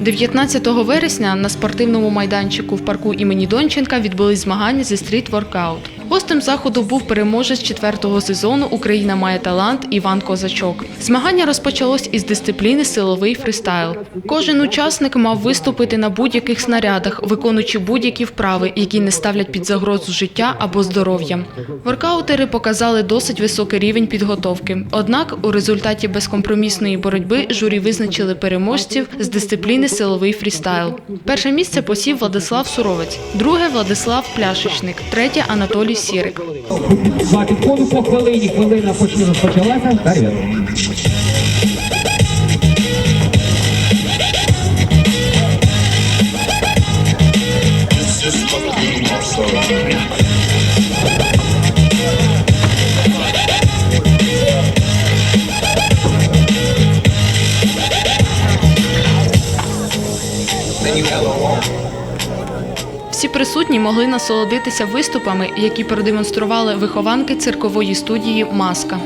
19 вересня на спортивному майданчику в парку імені Донченка відбулись змагання зі стріт-воркаут. Гостем заходу був переможець четвертого сезону Україна має талант Іван Козачок. Змагання розпочалось із дисципліни силовий фристайл. Кожен учасник мав виступити на будь-яких снарядах, виконуючи будь-які вправи, які не ставлять під загрозу життя або здоров'я. Воркаутери показали досить високий рівень підготовки. Однак у результаті безкомпромісної боротьби журі визначили переможців з дисципліни силовий фрістайл. Перше місце посів Владислав Суровець, друге Владислав Пляшечник, третє Анатолій Сірик. Два підходи по хвилині. Хвилина почти розпочалася. Вперед. Всі присутні могли насолодитися виступами, які продемонстрували вихованки циркової студії Маска.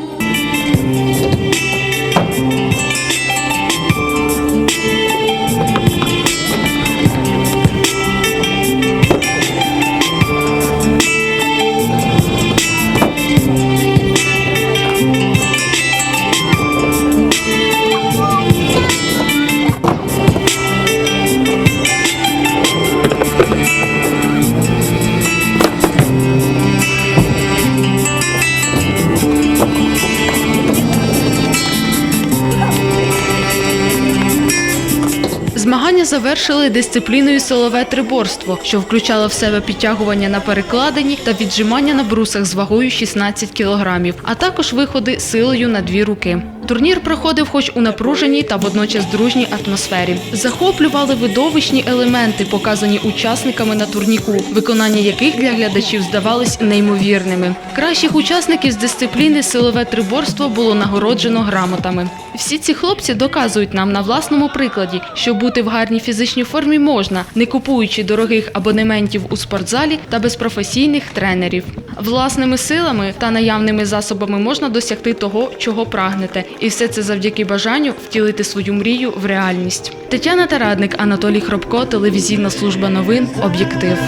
Змагання завершили дисципліною силове триборство, що включало в себе підтягування на перекладині та віджимання на брусах з вагою 16 кілограмів, а також виходи силою на дві руки. Турнір проходив хоч у напруженій та водночас дружній атмосфері. Захоплювали видовищні елементи, показані учасниками на турніку, виконання яких для глядачів здавались неймовірними. Кращих учасників з дисципліни силове триборство було нагороджено грамотами. Всі ці хлопці доказують нам на власному прикладі, що бути в гарній фізичній формі можна, не купуючи дорогих абонементів у спортзалі та без професійних тренерів. Власними силами та наявними засобами можна досягти того, чого прагнете, і все це завдяки бажанню втілити свою мрію в реальність. Тетяна Тарадник, Анатолій Хробко, телевізійна служба новин, об'єктив.